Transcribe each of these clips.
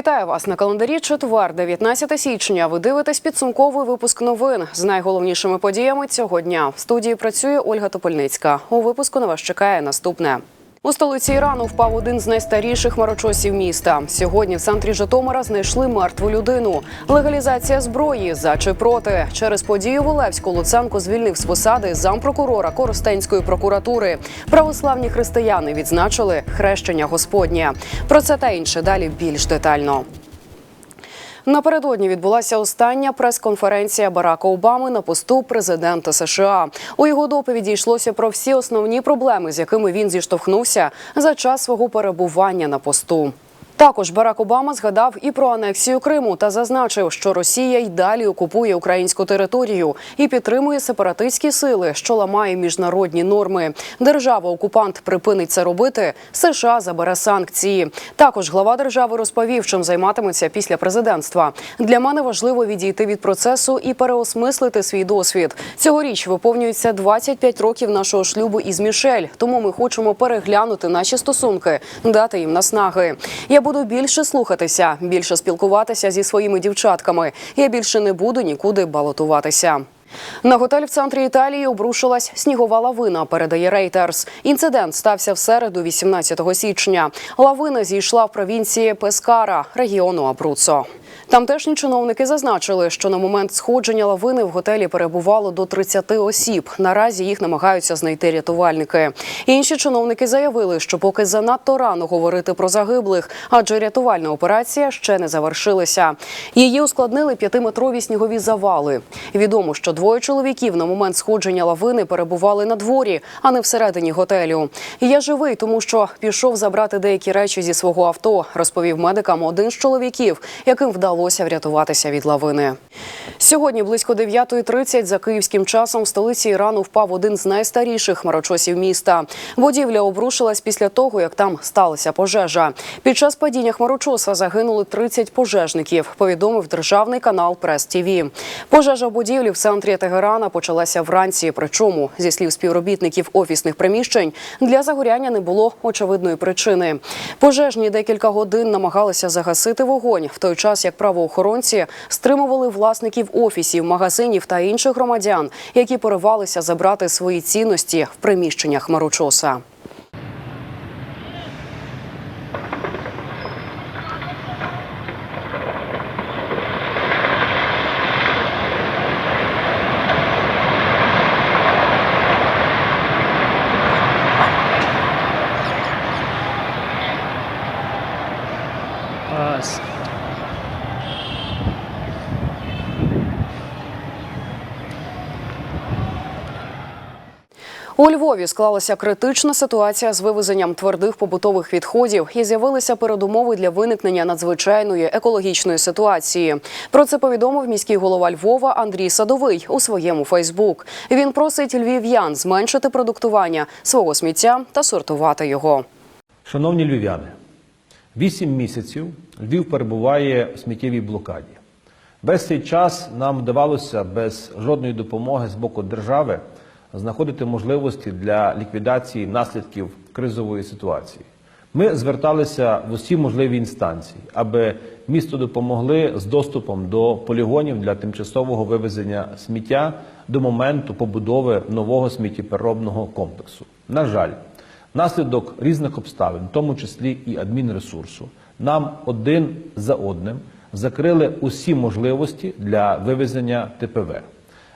Вітаю вас на календарі. Четвер, 19 січня. Ви дивитесь підсумковий випуск новин з найголовнішими подіями цього дня. В студії працює Ольга Топольницька. У випуску на вас чекає наступне. У столиці Ірану впав один з найстаріших марочосів міста. Сьогодні в центрі Житомира знайшли мертву людину. Легалізація зброї за чи проти через подію Волевську Луценко звільнив з посади зампрокурора Коростенської прокуратури. Православні християни відзначили хрещення Господнє. Про це та інше далі більш детально. Напередодні відбулася остання прес-конференція Барака Обами на посту президента США. У його доповіді йшлося про всі основні проблеми, з якими він зіштовхнувся за час свого перебування на посту. Також Барак Обама згадав і про анексію Криму та зазначив, що Росія й далі окупує українську територію і підтримує сепаратистські сили, що ламає міжнародні норми. Держава-окупант припинить це робити. США забере санкції. Також глава держави розповів, чим займатиметься після президентства. Для мене важливо відійти від процесу і переосмислити свій досвід. Цьогоріч виповнюється 25 років нашого шлюбу із Мішель. Тому ми хочемо переглянути наші стосунки, дати їм наснаги. Я буду більше слухатися, більше спілкуватися зі своїми дівчатками. Я більше не буду нікуди балотуватися. На готель в центрі Італії обрушилась снігова лавина. Передає Рейтерс. Інцидент стався в середу, 18 січня. Лавина зійшла в провінції Пескара регіону Абруцо. Тамтешні чиновники зазначили, що на момент сходження лавини в готелі перебувало до 30 осіб. Наразі їх намагаються знайти рятувальники. Інші чиновники заявили, що поки занадто рано говорити про загиблих, адже рятувальна операція ще не завершилася. Її ускладнили п'ятиметрові снігові завали. Відомо, що двоє чоловіків на момент сходження лавини перебували на дворі, а не всередині готелю. Я живий, тому що пішов забрати деякі речі зі свого авто, розповів медикам один з чоловіків, яким вдалося врятуватися від лавини. Сьогодні близько 9.30 за київським часом в столиці Ірану впав один з найстаріших хмарочосів міста. Будівля обрушилась після того, як там сталася пожежа. Під час падіння хмарочоса загинули 30 пожежників. Повідомив державний канал Прес ТІВІ. Пожежа в будівлі в центрі Тегерана почалася вранці. Причому, зі слів співробітників офісних приміщень, для загоряння не було очевидної причини. Пожежні декілька годин намагалися загасити вогонь, в той час як правоохоронці стримували власників офісів, магазинів та інших громадян, які поривалися забрати свої цінності в приміщеннях хмарочоса. Львові склалася критична ситуація з вивезенням твердих побутових відходів і з'явилися передумови для виникнення надзвичайної екологічної ситуації. Про це повідомив міський голова Львова Андрій Садовий у своєму Фейсбук. Він просить львів'ян зменшити продуктування свого сміття та сортувати його. Шановні львів'яни, вісім місяців Львів перебуває в сміттєвій блокаді. Весь цей час нам вдавалося без жодної допомоги з боку держави знаходити можливості для ліквідації наслідків кризової ситуації. Ми зверталися в усі можливі інстанції, аби місто допомогли з доступом до полігонів для тимчасового вивезення сміття до моменту побудови нового сміттєпереробного комплексу. На жаль, Внаслідок різних обставин, в тому числі і адмінресурсу, нам один за одним закрили усі можливості для вивезення ТПВ.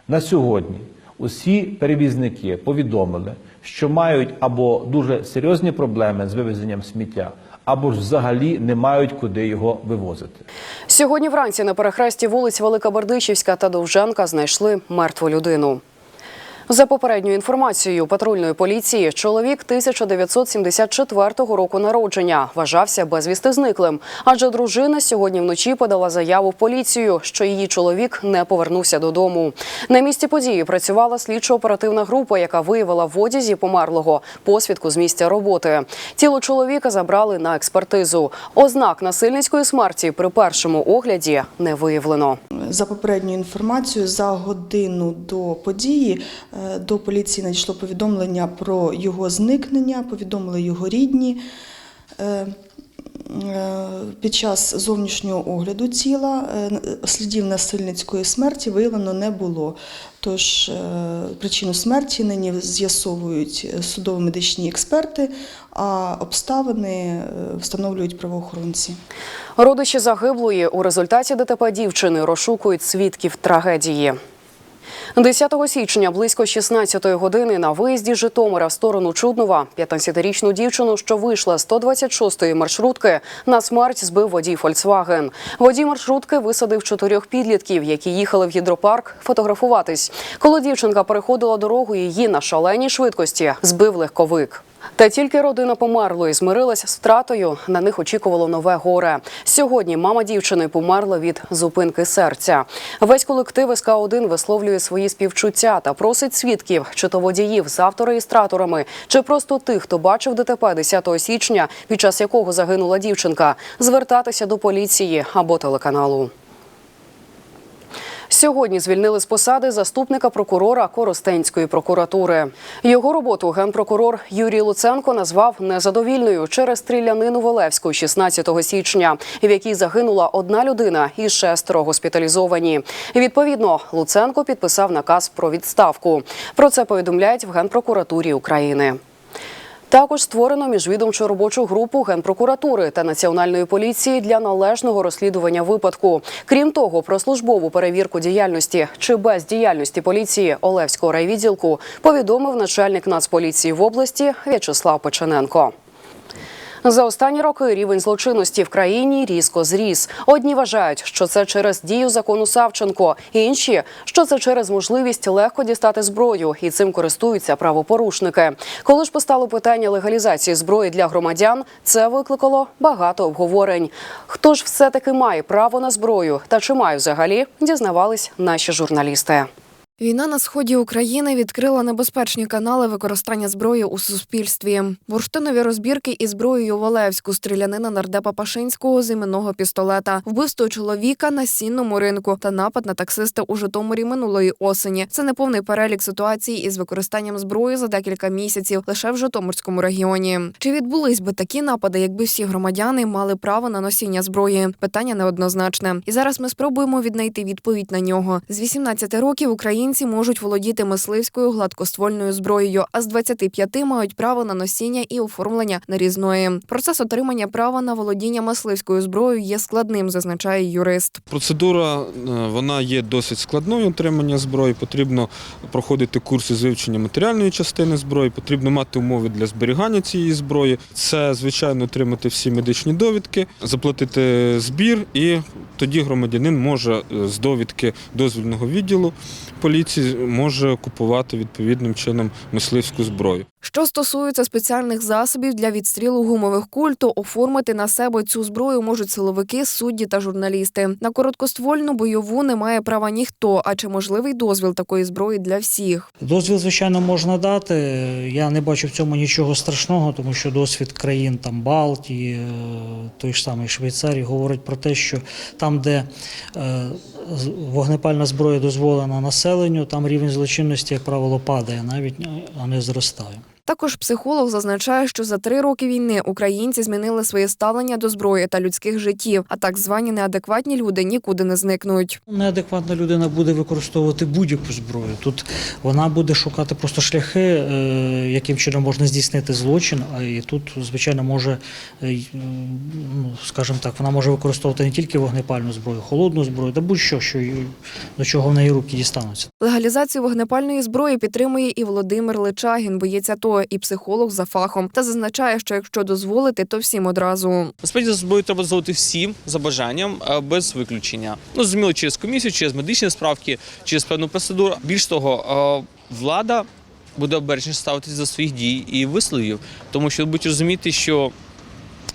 На сьогодні усі перевізники повідомили, що мають або дуже серйозні проблеми з вивезенням сміття, або ж взагалі не мають куди його вивозити. Сьогодні вранці на перехресті вулиць Велика Бердичівська та Довженка знайшли мертву людину. За попередньою інформацією патрульної поліції, чоловік 1974 року народження вважався безвісти зниклим, адже дружина сьогодні вночі подала заяву в поліцію, що її чоловік не повернувся додому. На місці події працювала слідчо-оперативна група, яка виявила в одязі померлого посвідку з місця роботи. Тіло чоловіка забрали на експертизу. Ознак насильницької смерті при першому огляді не виявлено. За попередньою інформацією, за годину до події до поліції надійшло повідомлення про його зникнення, повідомили його рідні. Е, е, під час зовнішнього огляду тіла е, слідів насильницької смерті виявлено не було. Тож е, причину смерті нині з'ясовують судово-медичні експерти, а обставини е, встановлюють правоохоронці. Родичі загиблої у результаті ДТП дівчини розшукують свідків трагедії. 10 січня близько 16 години на виїзді Житомира в сторону Чуднова 15-річну дівчину, що вийшла з 126-ї маршрутки, на смерть збив водій Фольксваген. Водій маршрутки висадив чотирьох підлітків, які їхали в гідропарк фотографуватись. Коли дівчинка переходила дорогу, її на шаленій швидкості збив легковик. Та тільки родина померлої змирилася з втратою. На них очікувало нове горе. Сьогодні мама дівчини померла від зупинки серця. Весь колектив СК 1 висловлює свої співчуття та просить свідків, чи то водіїв з автореєстраторами, чи просто тих, хто бачив ДТП 10 січня, під час якого загинула дівчинка, звертатися до поліції або телеканалу. Сьогодні звільнили з посади заступника прокурора Коростенської прокуратури. Його роботу генпрокурор Юрій Луценко назвав незадовільною через стрілянину в Олевську 16 січня, в якій загинула одна людина і шестеро госпіталізовані. Відповідно, Луценко підписав наказ про відставку. Про це повідомляють в генпрокуратурі України. Також створено міжвідомчу робочу групу Генпрокуратури та Національної поліції для належного розслідування випадку. Крім того, про службову перевірку діяльності чи бездіяльності поліції Олевського райвідділку повідомив начальник Нацполіції в області В'ячеслав Печененко. За останні роки рівень злочинності в країні різко зріс. Одні вважають, що це через дію закону Савченко, інші, що це через можливість легко дістати зброю, і цим користуються правопорушники. Коли ж постало питання легалізації зброї для громадян, це викликало багато обговорень. Хто ж все таки має право на зброю та чи має взагалі, дізнавались наші журналісти. Війна на сході України відкрила небезпечні канали використання зброї у суспільстві. Бурштинові розбірки із зброєю в Олевську, стрілянина нардепа Пашинського з іменного пістолета, вбивство чоловіка на сінному ринку та напад на таксиста у Житомирі минулої осені. Це неповний перелік ситуацій із використанням зброї за декілька місяців лише в Житомирському регіоні. Чи відбулись би такі напади, якби всі громадяни мали право на носіння зброї? Питання неоднозначне. І зараз ми спробуємо віднайти відповідь на нього. З 18 років українці можуть володіти мисливською гладкоствольною зброєю, а з 25 мають право на носіння і оформлення нарізної. Процес отримання права на володіння мисливською зброєю є складним, зазначає юрист. Процедура е, вона є досить складною отримання зброї. Потрібно проходити курси з вивчення матеріальної частини зброї, потрібно мати умови для зберігання цієї зброї. Це, звичайно, отримати всі медичні довідки, заплатити збір, і тоді громадянин може е, з довідки дозвільного відділу поліції може купувати відповідним чином мисливську зброю. Що стосується спеціальних засобів для відстрілу гумових куль, то оформити на себе цю зброю можуть силовики, судді та журналісти. На короткоствольну бойову не має права ніхто. А чи можливий дозвіл такої зброї для всіх? Дозвіл, звичайно, можна дати. Я не бачу в цьому нічого страшного, тому що досвід країн там Балтії, е, той ж самий Швейцарії говорить про те, що там, де е, вогнепальна зброя дозволена населенню, там рівень злочинності, як правило, падає навіть, а не зростає. Також психолог зазначає, що за три роки війни українці змінили своє ставлення до зброї та людських життів, а так звані неадекватні люди нікуди не зникнуть. Неадекватна людина буде використовувати будь-яку зброю. Тут вона буде шукати просто шляхи, е, яким чином можна здійснити злочин. А і тут, звичайно, може, е, ну, скажімо так, вона може використовувати не тільки вогнепальну зброю, холодну зброю, та будь-що, що до чого в неї руки дістануться. Легалізацію вогнепальної зброї підтримує і Володимир Личагін, боєць АТО, і психолог за фахом, та зазначає, що якщо дозволити, то всім одразу. Насправді за треба дозволити всім за бажанням без виключення. Ну зрозуміло, через комісію, через медичні справки, через певну процедуру. Більш того, влада буде обережніше ставитися до своїх дій і висловів, тому що будуть розуміти, що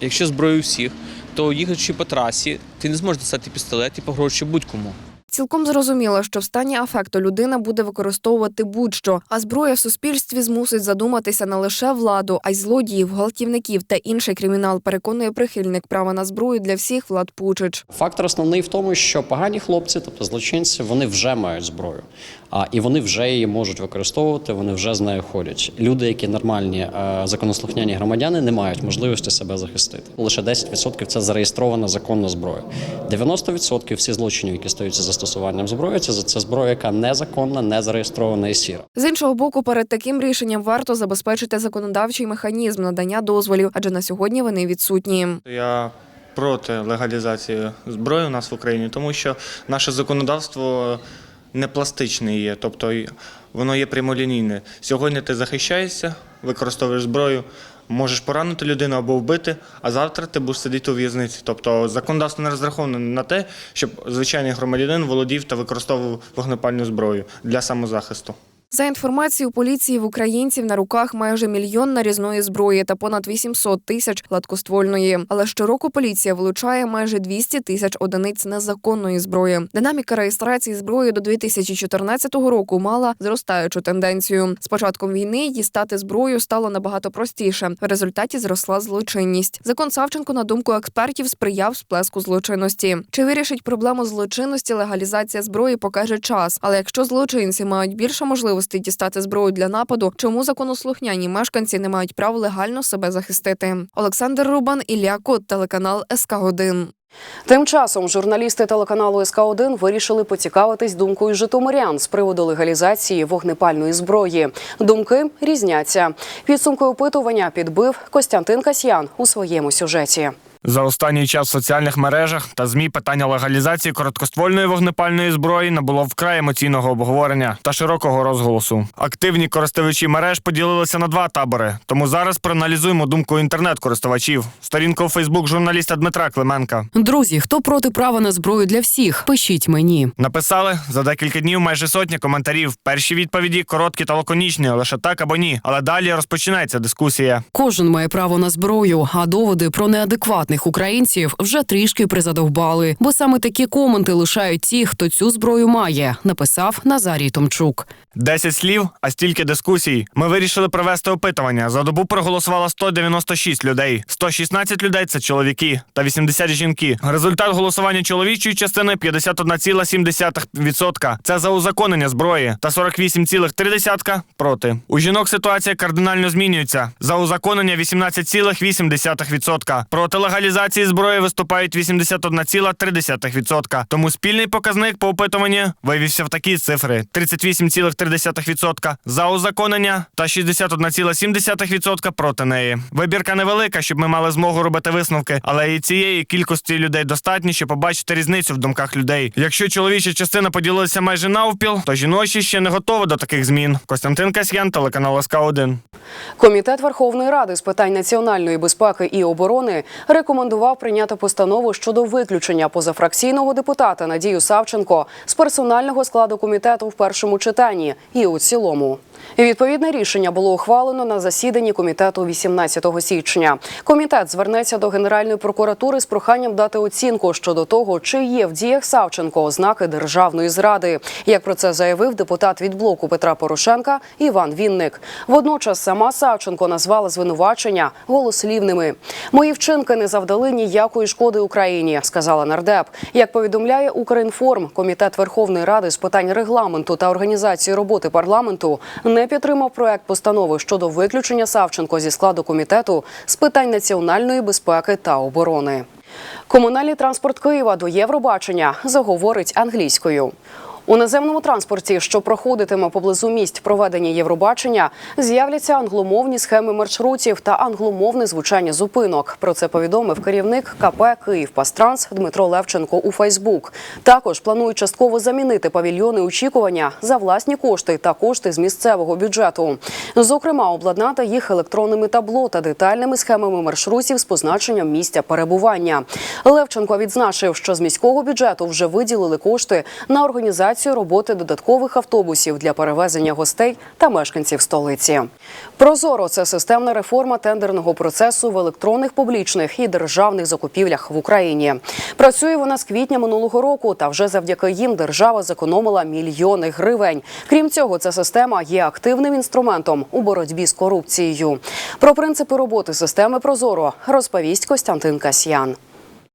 якщо зброю всіх, то їхачи по трасі, ти не зможеш достати пістолет і погрожуючи будь-кому. Цілком зрозуміло, що в стані афекту людина буде використовувати будь-що, а зброя в суспільстві змусить задуматися не лише владу, а й злодіїв, гвалтівників та інший кримінал. Переконує прихильник права на зброю для всіх влад Пучич. Фактор основний в тому, що погані хлопці, тобто злочинці, вони вже мають зброю, а і вони вже її можуть використовувати, вони вже з нею ходять. Люди, які нормальні е, законослухняні громадяни, не мають можливості себе захистити. Лише 10% – це зареєстрована законна зброя. 90% всі злочинів, які стаються застосуванням зброї, це, це зброя, яка незаконна, не зареєстрована і сіра. З іншого боку, перед таким рішенням варто забезпечити законодавчий механізм надання дозволів, адже на сьогодні вони відсутні. Я проти легалізації зброї у нас в Україні, тому що наше законодавство не пластичне є, тобто воно є прямолінійне. Сьогодні ти захищаєшся, використовуєш зброю, можеш поранити людину або вбити, а завтра ти будеш сидіти у в'язниці. Тобто законодавство не розраховане на те, щоб звичайний громадянин володів та використовував вогнепальну зброю для самозахисту. За інформацією поліції, в українців на руках майже мільйон нарізної зброї та понад 800 тисяч гладкоствольної. Але щороку поліція вилучає майже 200 тисяч одиниць незаконної зброї. Динаміка реєстрації зброї до 2014 року мала зростаючу тенденцію. З початком війни дістати зброю стало набагато простіше. В результаті зросла злочинність. Закон Савченко, на думку експертів, сприяв сплеску злочинності. Чи вирішить проблему злочинності легалізація зброї покаже час. Але якщо злочинці мають більше можливостей дістати зброю для нападу, чому законослухняні мешканці не мають права легально себе захистити? Олександр Рубан, Ілля Кот, телеканал СК 1 Тим часом журналісти телеканалу СК 1 вирішили поцікавитись думкою житомирян з приводу легалізації вогнепальної зброї. Думки різняться. Підсумки опитування підбив Костянтин Касьян у своєму сюжеті. За останній час в соціальних мережах та змі питання легалізації короткоствольної вогнепальної зброї набуло вкрай емоційного обговорення та широкого розголосу. Активні користувачі мереж поділилися на два табори. Тому зараз проаналізуємо думку інтернет-користувачів. Сторінка у Фейсбук журналіста Дмитра Клименка. Друзі, хто проти права на зброю для всіх? Пишіть мені. Написали за декілька днів майже сотня коментарів. Перші відповіді короткі та лаконічні, лише так або ні. Але далі розпочинається дискусія. Кожен має право на зброю, а доводи про неадекватних українців вже трішки призадовбали. Бо саме такі коменти лишають ті, хто цю зброю має, написав Назарій Томчук. Десять слів, а стільки дискусій. Ми вирішили провести опитування. За добу проголосувало 196 людей. 116 людей це чоловіки та 80 жінки. Результат голосування чоловічої частини 51,7%. Це за узаконення зброї та 48,3% проти. У жінок ситуація кардинально змінюється. За узаконення 18,8%. Проти легалізації зброї виступають 81,3%. Тому спільний показник по опитуванні вивівся в такі цифри: 38,3% за узаконення та 61,7% проти неї. Вибірка невелика, щоб ми мали змогу робити висновки, але і цієї кількості людей достатньо, щоб побачити різницю в думках людей. Якщо чоловіча частина поділилася майже навпіл, то жіночі ще не готові до таких змін. Костянтин Касьян, телеканал СК 1 Комітет Верховної Ради з питань національної безпеки і оборони рекомендував прийняти постанову щодо виключення позафракційного депутата Надію Савченко з персонального складу комітету в першому читанні і у цілому. Відповідне рішення було ухвалено на засіданні комітету 18 січня. Комітет звернеться до Генеральної прокуратури з проханням дати оцінку щодо того, чи є в діях Савченко ознаки державної зради. Як про це заявив депутат від блоку Петра Порошенка Іван Вінник. Водночас сама Савченко назвала звинувачення голослівними. Мої вчинки не завдали ніякої шкоди Україні, сказала нардеп. Як повідомляє Укрінформ, комітет Верховної Ради з питань регламенту та організації роботи парламенту не підтримав проект постанови щодо виключення Савченко зі складу комітету з питань національної безпеки та оборони. Комунальний транспорт Києва до Євробачення заговорить англійською. У наземному транспорті, що проходитиме поблизу місць проведення Євробачення, з'являться англомовні схеми маршрутів та англомовне звучання зупинок. Про це повідомив керівник КП Київ Пастранс Дмитро Левченко у Фейсбук. Також планують частково замінити павільйони очікування за власні кошти та кошти з місцевого бюджету. Зокрема, обладнати їх електронними табло та детальними схемами маршрутів з позначенням місця перебування. Левченко відзначив, що з міського бюджету вже виділили кошти на організацію організацію роботи додаткових автобусів для перевезення гостей та мешканців столиці. Прозоро це системна реформа тендерного процесу в електронних публічних і державних закупівлях в Україні. Працює вона з квітня минулого року, та вже завдяки їм держава зекономила мільйони гривень. Крім цього, ця система є активним інструментом у боротьбі з корупцією. Про принципи роботи системи Прозоро розповість Костянтин Касьян.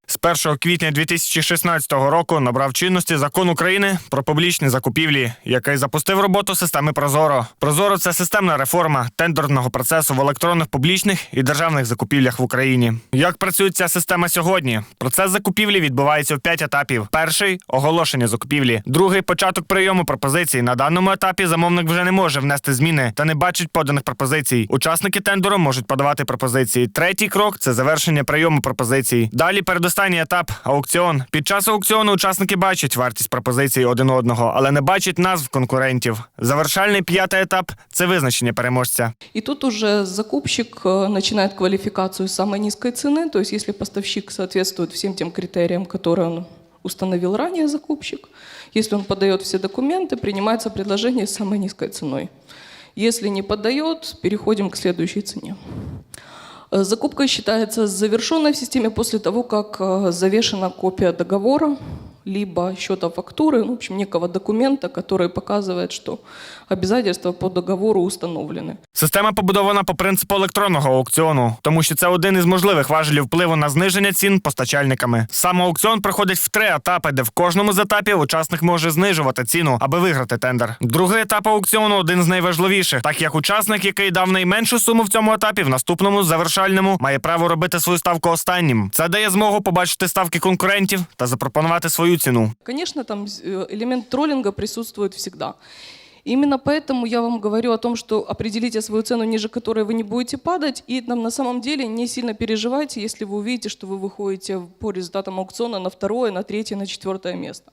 З 1 квітня 2016 року набрав чинності закон України про публічні закупівлі, який запустив роботу системи Прозоро. Прозоро це системна реформа тендерного процесу в електронних публічних і державних закупівлях в Україні. Як працює ця система сьогодні? Процес закупівлі відбувається в п'ять етапів: перший оголошення закупівлі, другий початок прийому пропозицій. На даному етапі замовник вже не може внести зміни та не бачить поданих пропозицій. Учасники тендеру можуть подавати пропозиції. Третій крок це завершення прийому пропозицій. Далі передостанній етап аукціон. Під час аукціону учасники бачать вартість пропозицій один одного, але не бачать назв конкурентів. Завершальний п'ятий етап це визначення переможця. И тут уже закупщик э, начинает квалификацию самой низкой цены, то есть если поставщик соответствует всем тем критериям, которые он установил ранее закупщик, если он подает все документы, принимается предложение с самой низкой ценой. Если не подает, переходим к следующей цене. Э, Закупка считается завершенной в системе после того, как э, завешена копия договора, либо счета фактуры, ну, в общем, некого документа, который показывает, что обязательства по договору установлены. Система побудована по принципу електронного аукціону, тому що це один із можливих важелів впливу на зниження цін постачальниками. Сам аукціон проходить в три етапи, де в кожному з етапів учасник може знижувати ціну, аби виграти тендер. Другий етап аукціону один з найважливіших, так як учасник, який дав найменшу суму в цьому етапі, в наступному завершальному має право робити свою ставку останнім. Це дає змогу побачити ставки конкурентів та запропонувати свою ціну. Конечно, там э, элемент троллинга присутствует всегда. Именно поэтому я вам говорю о том, что определите свою цену, ниже которой вы не будете падать, и там на самом деле не сильно переживайте, если вы увидите, что вы выходите по результатам аукциона на второе, на третье, на четвертое место.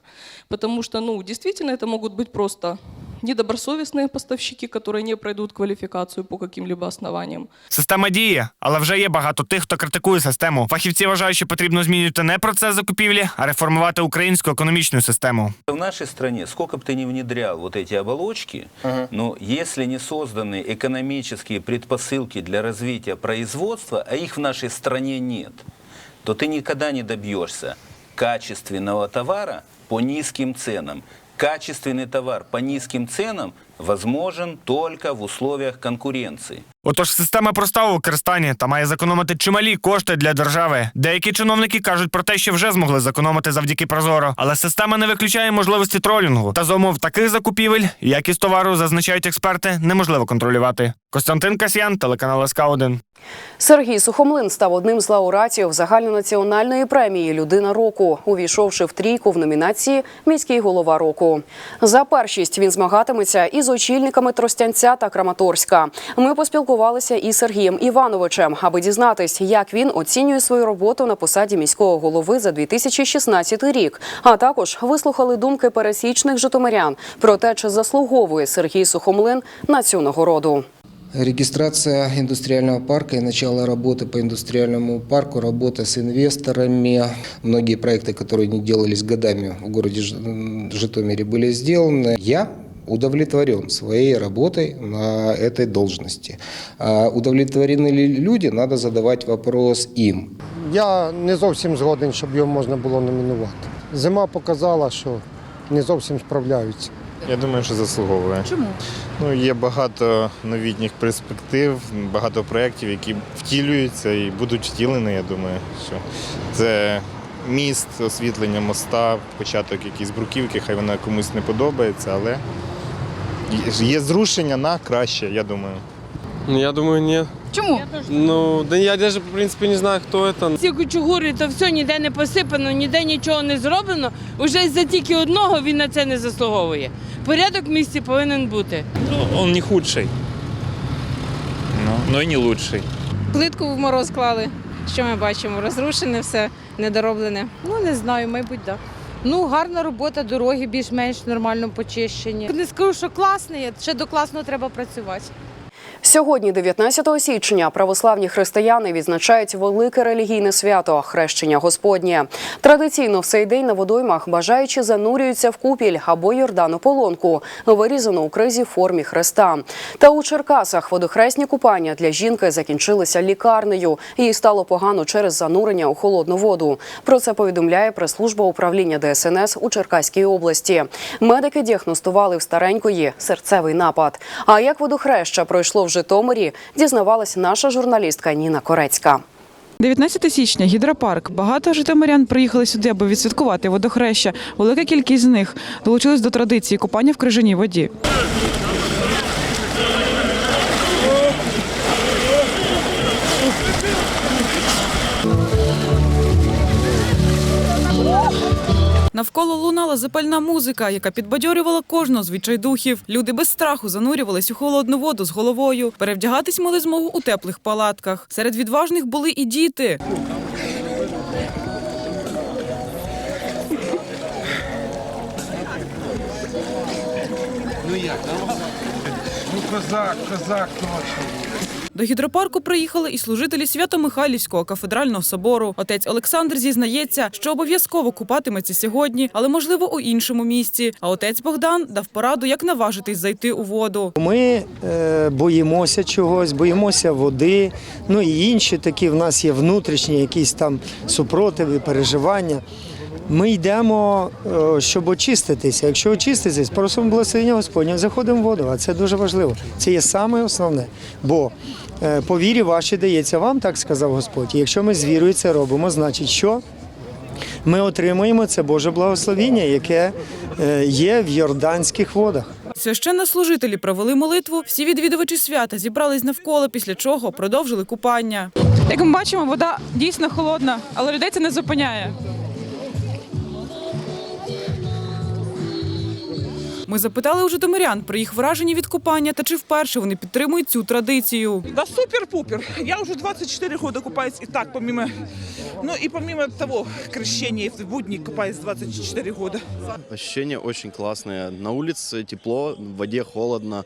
Потому что, ну, действительно, это могут быть просто недобросовестные поставщики, которые не пройдут квалификацию по каким-либо основаниям. Система діє, але вже є багато тих, хто критикує систему. Фахівці вважають, що потрібно змінювати не процес закупівлі, а реформувати українську економічну систему. В нашей стране, сколько бы ты ни внедрял вот эти оболочки, но если не созданы экономические предпосылки для развития производства, а их в нашей стране нет, то ты никогда не добьешься качественного товара по низким ценам. Качественный товар по низким ценам возможен только в условиях конкуренции. Отож, система проста у використанні та має зекономити чималі кошти для держави. Деякі чиновники кажуть про те, що вже змогли зекономити завдяки Прозоро, але система не виключає можливості тролінгу. Та за умов таких закупівель якість товару зазначають експерти, неможливо контролювати. Костянтин Касьян, телеканал СК 1 Сергій Сухомлин став одним з лауреатів загальнонаціональної премії Людина року, увійшовши в трійку в номінації Міський голова року. За першість він змагатиметься із очільниками Тростянця та Краматорська. Ми поспілкувалися із Сергієм Івановичем, аби дізнатись, як він оцінює свою роботу на посаді міського голови за 2016 рік. А також вислухали думки пересічних житомирян про те, чи заслуговує Сергій Сухомлин на цю нагороду. Регистрация индустриального парка и начало работы по индустриальному парку, работа с инвесторами. Многие проекты, которые не делались годами в городе Ж- м, Житомире, были сделаны. Я удовлетворен своей работой на этой должности. А удовлетворены ли люди, надо задавать вопрос им. Я не зовсім згоден, щоб його можна було номінувати. Зима показала, що не зовсім справляються. Я думаю, що заслуговує. Чому? Ну, є багато новітніх перспектив, багато проєктів, які втілюються і будуть втілені, я думаю, що це міст, освітлення моста, початок якоїсь бруківки, хай вона комусь не подобається, але є зрушення на краще, я думаю. Ну, я думаю, ні. Чому? Ну, да я навіть, в принципі, не знаю, хто це. Ці кучугури, то все ніде не посипано, ніде нічого не зроблено. Уже за тільки одного він на це не заслуговує. Порядок в місті повинен бути. Ну, він не худший. Ну, ну і не лучший. Плитку в мороз клали. Що ми бачимо? Розрушене все, недороблене. Ну не знаю, мабуть, так. Ну, гарна робота, дороги більш-менш нормально почищені. Не скажу, що класний, ще до класного треба працювати. Сьогодні, 19 січня, православні християни відзначають велике релігійне свято хрещення Господнє. Традиційно в цей день на водоймах бажаючи занурюються в купіль або Йордану полонку, вирізану у кризі формі хреста. Та у Черкасах водохресні купання для жінки закінчилися лікарнею. Їй стало погано через занурення у холодну воду. Про це повідомляє прес-служба управління ДСНС у Черкаській області. Медики діагностували в старенької серцевий напад. А як водохреща пройшло в Житомирі, дізнавалась наша журналістка Ніна Корецька. 19 січня гідропарк. Багато житомирян приїхали сюди, аби відсвяткувати водохреща. Велика кількість з них долучились до традиції купання в крижаній воді. Навколо лунала запальна музика, яка підбадьорювала кожного з відчайдухів. Люди без страху занурювались у холодну воду з головою. Перевдягатись мали змогу у теплих палатках. Серед відважних були і діти. Ну як, Ну козак, козак точно. До гідропарку приїхали і служителі Свято-Михайлівського кафедрального собору. Отець Олександр зізнається, що обов'язково купатиметься сьогодні, але можливо у іншому місці. А отець Богдан дав пораду, як наважитись зайти у воду. Ми е, боїмося чогось, боїмося води. Ну і інші такі в нас є внутрішні якісь там супротиви, переживання. Ми йдемо, е, щоб очиститися. Якщо очиститись, просимо благословення Господня, заходимо в воду, а це дуже важливо. Це є саме основне. Бо по вірі вашій дається вам, так сказав Господь. І якщо ми з вірою це робимо, значить що? Ми отримуємо це Боже благословіння, яке е, є в Йорданських водах. Священнослужителі провели молитву. Всі відвідувачі свята зібрались навколо, після чого продовжили купання. Як ми бачимо, вода дійсно холодна, але людей це не зупиняє. Ми запитали у житомирян про їх враження від купання та чи вперше вони підтримують цю традицію. Да супер-пупер. Я уже 24 года купаюсь и так, помимо... Ну и помимо того, крещения в будни купаюсь 24 года. Ощущения очень классные. На улице тепло, в воде холодно.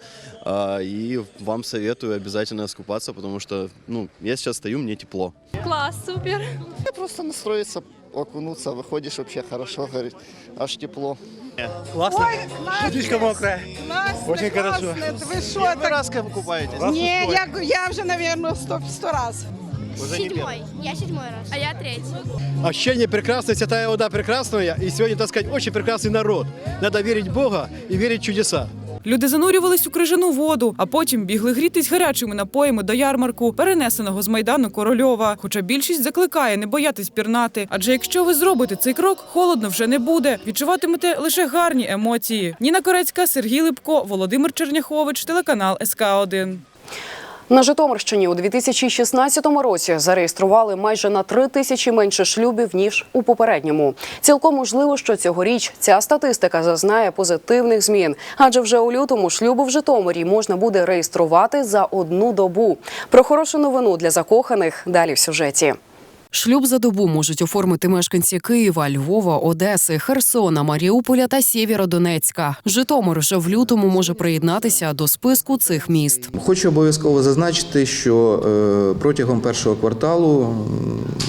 И вам советую обязательно искупаться, потому что ну, я сейчас стою, мне тепло. Класс, супер. Просто настроиться, окунуться, выходишь вообще хорошо, говорит, аж тепло. Классно? Водичка мокрая. Очень хорошо. Вы что, так... раз купаетесь? Не, я, я уже, наверное, сто, сто раз. Уже не Седьмой. Я седьмой раз. А я третий. Ощущение прекрасное, святая вода прекрасная. И сегодня, так сказать, очень прекрасный народ. Надо верить в Бога и верить в чудеса. Люди занурювались у крижану воду, а потім бігли грітись гарячими напоями до ярмарку, перенесеного з майдану Корольова. Хоча більшість закликає не боятись пірнати. Адже якщо ви зробите цей крок, холодно вже не буде. Відчуватимете лише гарні емоції. Ніна Корецька, Сергій Липко, Володимир Черняхович, телеканал СК 1 На Житомирщині у 2016 році зареєстрували майже на три тисячі менше шлюбів ніж у попередньому. Цілком можливо, що цьогоріч ця статистика зазнає позитивних змін, адже вже у лютому шлюбу в Житомирі можна буде реєструвати за одну добу. Про хорошу новину для закоханих далі в сюжеті. Шлюб за добу можуть оформити мешканці Києва, Львова, Одеси, Херсона, Маріуполя та Сєвєродонецька. Житомир вже в лютому може приєднатися до списку цих міст. Хочу обов'язково зазначити, що е, протягом першого кварталу,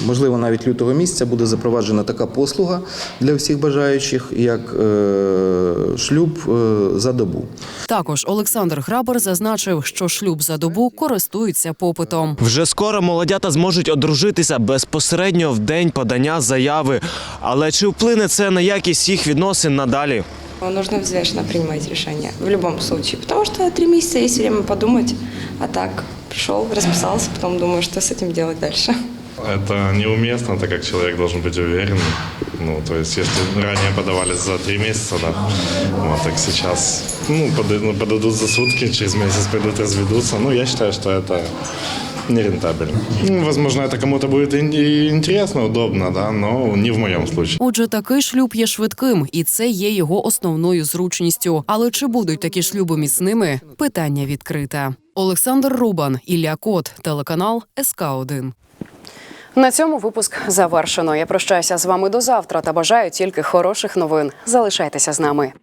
можливо, навіть лютого місяця, буде запроваджена така послуга для всіх бажаючих, як е, шлюб е, за добу. Також Олександр Грабар зазначив, що шлюб за добу користується попитом. Вже скоро молодята зможуть одружитися безпосередньо в день подання заяви. Але чи вплине це на якість їх відносин надалі? Нужно взвешенно принимать решение в любом случае, потому что три месяца есть время подумать, а так пришел, расписался, потом думаю, что с этим делать дальше. Это неуместно, так как человек должен быть уверен. Ну, то есть, если ранее подавались за три месяца, да, вот, так сейчас, ну, пода- ну, подадут за сутки, через месяц пойдут разведутся. Ну, я считаю, что это нерентабельно. Ну, возможно, это кому-то будет ин- и интересно, удобно, да, но не в моем случае. Отже, такий шлюб є швидким, і це є його основною зручністю. Але чи будуть такі шлюби міцними? Питання відкрите. Олександр Рубан, Ілля Кот, телеканал СК 1 на цьому випуск завершено. Я прощаюся з вами до завтра та бажаю тільки хороших новин. Залишайтеся з нами.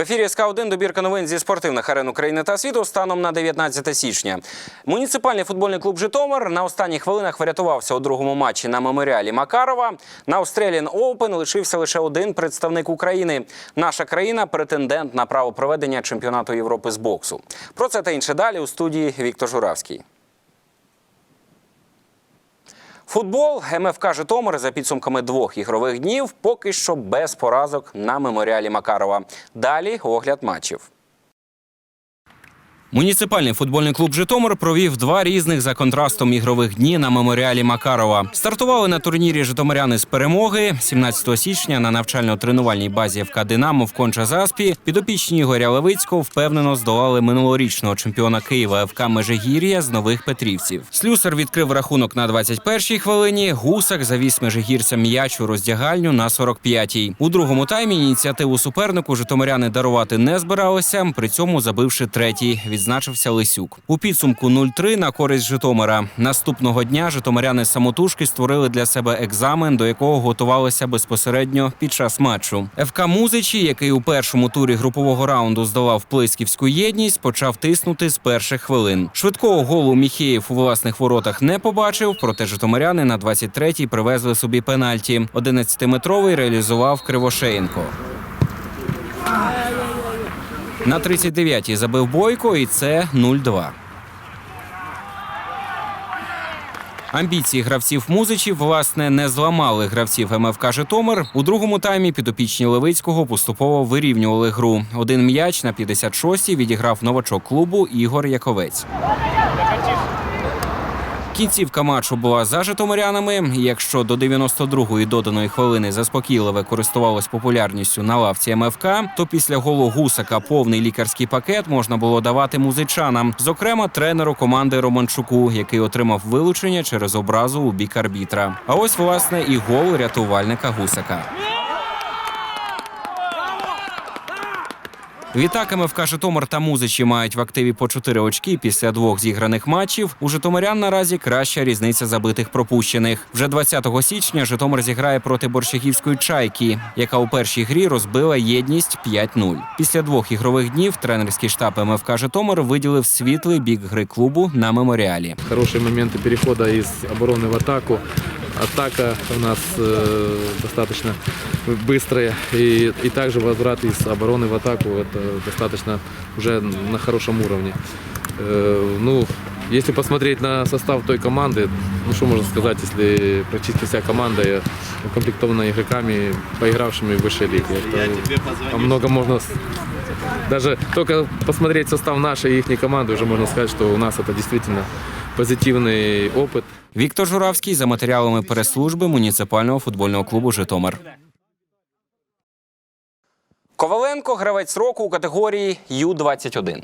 В ефірі СК 1 добірка новин зі спортивних арен України та світу станом на 19 січня. Муніципальний футбольний клуб Житомир на останніх хвилинах врятувався у другому матчі на меморіалі Макарова. На Australian Open лишився лише один представник України. Наша країна претендент на право проведення чемпіонату Європи з боксу. Про це та інше далі у студії Віктор Журавський. Футбол МФК Житомир за підсумками двох ігрових днів поки що без поразок на меморіалі Макарова. Далі огляд матчів. Муніципальний футбольний клуб Житомир провів два різних за контрастом ігрових дні на меморіалі Макарова. Стартували на турнірі Житомиряни з перемоги 17 січня на навчально-тренувальній базі ФК Динамо в Конча-Заспі. Підопічні Ігоря Левицького впевнено здолали минулорічного чемпіона Києва ФК Межигір'я з нових Петрівців. Слюсар відкрив рахунок на 21-й хвилині. Гусак завіз межигірцям м'яч у роздягальню на 45-й. У другому таймі ініціативу супернику житомиряни дарувати не збиралися. При цьому забивши третій, відзначився Лисюк. У підсумку 0-3 на користь Житомира. Наступного дня житомиряни самотужки створили для себе екзамен, до якого готувалися безпосередньо під час матчу. ФК Музичі, який у першому турі групового раунду здолав Плисківську єдність, почав тиснути з перших хвилин. Швидкого голу Міхеєв у власних воротах не побачив, проте житомиряни на 23-й привезли собі пенальті. 11-метровий реалізував Кривошеєнко. На 39-й забив Бойко, і це 0-2. Амбіції гравців музичів власне не зламали гравців МФК Житомир. У другому таймі підопічні Левицького поступово вирівнювали гру. Один м'яч на 56-й відіграв новачок клубу Ігор Яковець. Кінцівка матчу була за житомирянами. Якщо до 92-ї доданої хвилини заспокійливе користувалось популярністю на лавці МФК, то після голу гусака повний лікарський пакет можна було давати музичанам, зокрема тренеру команди Романчуку, який отримав вилучення через образу у бік арбітра. А ось власне і гол рятувальника гусака. Відтак МФК Житомир та Музичі мають в активі по 4 очки після двох зіграних матчів. У Житомирян наразі краща різниця забитих пропущених. Вже 20 січня Житомир зіграє проти борщагівської чайки, яка у першій грі розбила єдність 5-0. Після двох ігрових днів тренерський штаб МФК Житомир виділив світлий бік гри клубу на меморіалі. Хорошие моменты перехода из обороны в атаку Атака у нас э, достаточно быстрая. И, и также возврат из обороны в атаку это достаточно уже на хорошем уровне. Э, ну, если посмотреть на состав той команды, ну что можно сказать, если практически вся команда э, укомплектована игроками, поигравшими в высшей лиге. Это, много можно с- даже только посмотреть состав нашей и их команды, уже можно сказать, что у нас это действительно позитивный опит. Віктор Журавський за матеріалами прес-служби муніципального футбольного клубу Житомир. Коваленко гравець року у категорії Ю-21.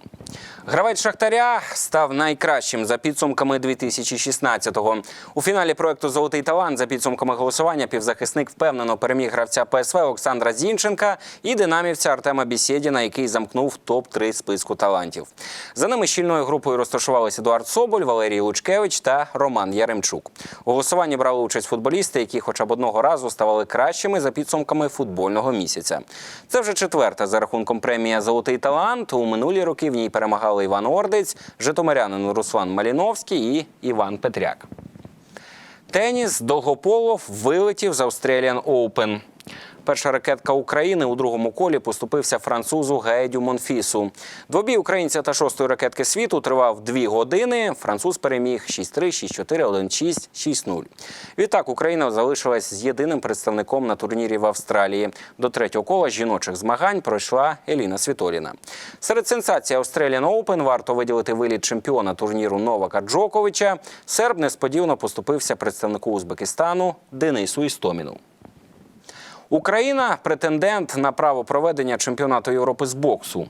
Гравець Шахтаря став найкращим за підсумками 2016-го. У фіналі проекту Золотий талант за підсумками голосування півзахисник впевнено переміг гравця ПСВ Олександра Зінченка і динамівця Артема Бісєдіна, який замкнув топ-3 списку талантів. За ними щільною групою розташувалися Едуард Соболь, Валерій Лучкевич та Роман Яремчук. У голосуванні брали участь футболісти, які хоча б одного разу ставали кращими за підсумками футбольного місяця. Це вже четверта за рахунком премія Золотий талант. У минулі роки в ній перемагали Іван Ордець, житомирянин Руслан Маліновський і Іван Петряк. Теніс Долгополов вилетів з Australian Open. Перша ракетка України у другому колі поступився французу Гедю Монфісу. Двобій українця та шостої ракетки світу тривав дві години. Француз переміг 6-3, 6-4, 1-6, 6-0. Відтак Україна залишилась з єдиним представником на турнірі в Австралії. До третього кола жіночих змагань пройшла Еліна Світоліна. Серед сенсацій Australian Open варто виділити виліт чемпіона турніру Новака Джоковича. Серб несподівано поступився представнику Узбекистану Денису Істоміну. Україна претендент на право проведення чемпіонату Європи з боксу.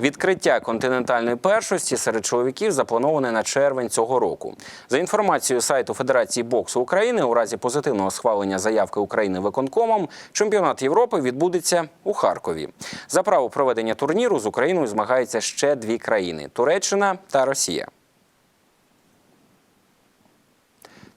Відкриття континентальної першості серед чоловіків заплановане на червень цього року. За інформацією сайту Федерації боксу України, у разі позитивного схвалення заявки України виконкомом, чемпіонат Європи відбудеться у Харкові. За право проведення турніру з Україною змагаються ще дві країни Туреччина та Росія.